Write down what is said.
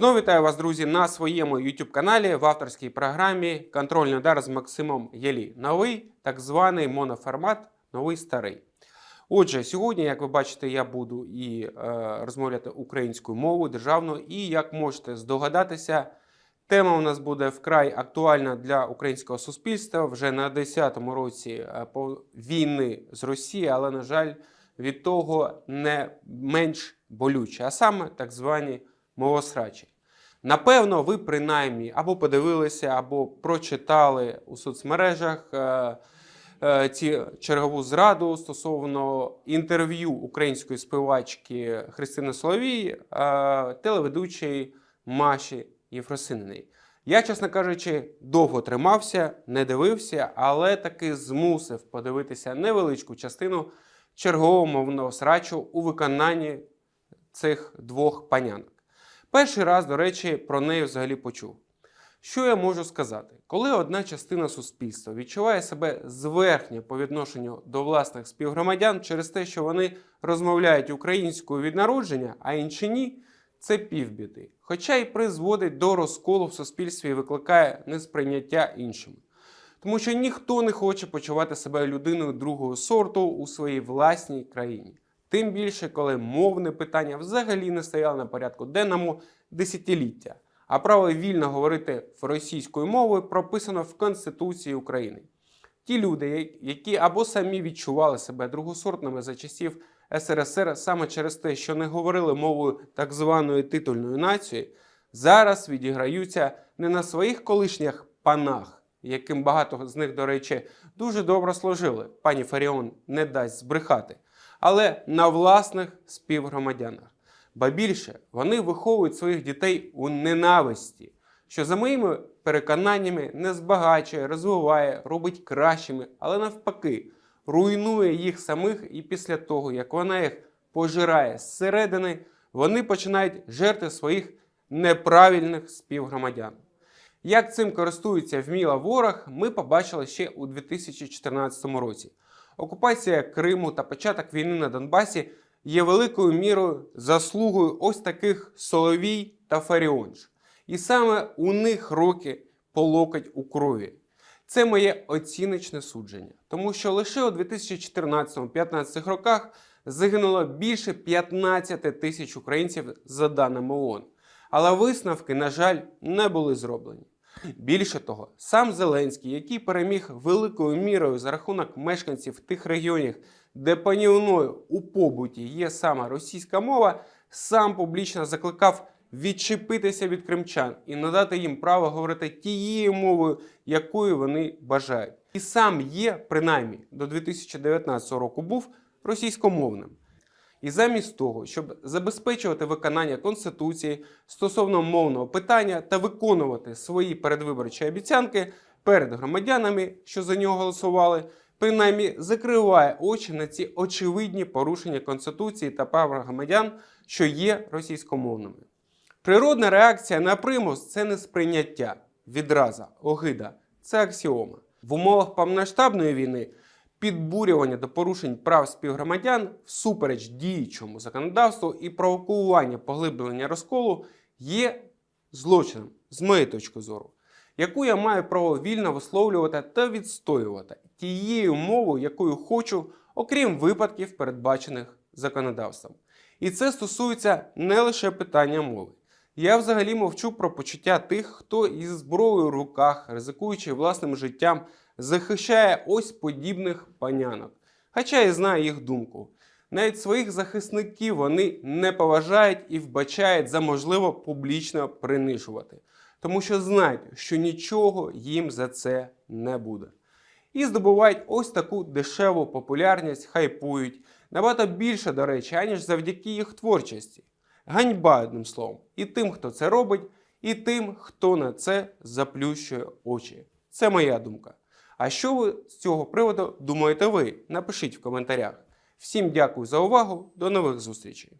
Знову вітаю вас, друзі, на своєму YouTube каналі в авторській програмі Контрольний удар з Максимом Єлі. Новий так званий моноформат, новий старий. Отже, сьогодні, як ви бачите, я буду і е, розмовляти українською мовою державною, і як можете здогадатися, тема у нас буде вкрай актуальна для українського суспільства вже на 10-му році е, війни з Росією, але, на жаль, від того не менш болюче, а саме так звані мовосрачі. Напевно, ви принаймні або подивилися, або прочитали у соцмережах е, е, ці чергову зраду стосовно інтерв'ю української співачки Христини Соловій, е, телеведучої Маші Єфросининої. Я, чесно кажучи, довго тримався, не дивився, але таки змусив подивитися невеличку частину чергового мовного срачу у виконанні цих двох панянок. Перший раз, до речі, про неї взагалі почув. Що я можу сказати? Коли одна частина суспільства відчуває себе зверхньо по відношенню до власних співгромадян через те, що вони розмовляють українською від народження, а інші ні, це півбіди. Хоча й призводить до розколу в суспільстві і викликає несприйняття іншими. Тому що ніхто не хоче почувати себе людиною другого сорту у своїй власній країні. Тим більше, коли мовне питання взагалі не стояло на порядку денному десятиліття, а право вільно говорити російською мовою прописано в Конституції України. Ті люди, які або самі відчували себе другосортними за часів СРСР саме через те, що не говорили мовою так званої титульної нації, зараз відіграються не на своїх колишніх панах, яким багато з них, до речі, дуже добре служили. Пані Фаріон не дасть збрехати, але на власних співгромадянах. Ба більше вони виховують своїх дітей у ненависті, що за моїми переконаннями не збагачує, розвиває, робить кращими, але навпаки, руйнує їх самих, і після того, як вона їх пожирає зсередини, вони починають жерти своїх неправильних співгромадян. Як цим користується вміла ворог, ми побачили ще у 2014 році. Окупація Криму та початок війни на Донбасі є великою мірою заслугою ось таких Соловій та Фаріонж. І саме у них роки по локоть у крові. Це моє оціночне судження, тому що лише у 2014-2015 роках загинуло більше 15 тисяч українців за даними ООН. Але висновки, на жаль, не були зроблені. Більше того, сам Зеленський, який переміг великою мірою за рахунок мешканців тих регіонів, де панівною у побуті є саме російська мова, сам публічно закликав відчепитися від кримчан і надати їм право говорити тією мовою, якою вони бажають. І сам є, принаймні, до 2019 року був російськомовним. І замість того, щоб забезпечувати виконання Конституції стосовно мовного питання та виконувати свої передвиборчі обіцянки перед громадянами, що за нього голосували, принаймні закриває очі на ці очевидні порушення Конституції та прав громадян, що є російськомовними. Природна реакція на примус це не сприйняття, відраза, огида, це аксіома. В умовах повномасштабної війни підбурювання до порушень прав співгромадян всупереч діючому законодавству і провокування поглиблення розколу є злочином, з моєї точки зору, яку я маю право вільно висловлювати та відстоювати тією мовою, якою хочу, окрім випадків, передбачених законодавством. І це стосується не лише питання мови. Я взагалі мовчу про почуття тих, хто із зброєю в руках, ризикуючи власним життям, захищає ось подібних панянок. Хоча я знаю їх думку. Навіть своїх захисників вони не поважають і вбачають за можливо публічно принижувати, тому що знають, що нічого їм за це не буде. І здобувають ось таку дешеву популярність, хайпують набагато більше, до речі, аніж завдяки їх творчості. Ганьба одним словом, і тим, хто це робить, і тим, хто на це заплющує очі. Це моя думка. А що ви з цього приводу думаєте ви? Напишіть в коментарях. Всім дякую за увагу, до нових зустрічей!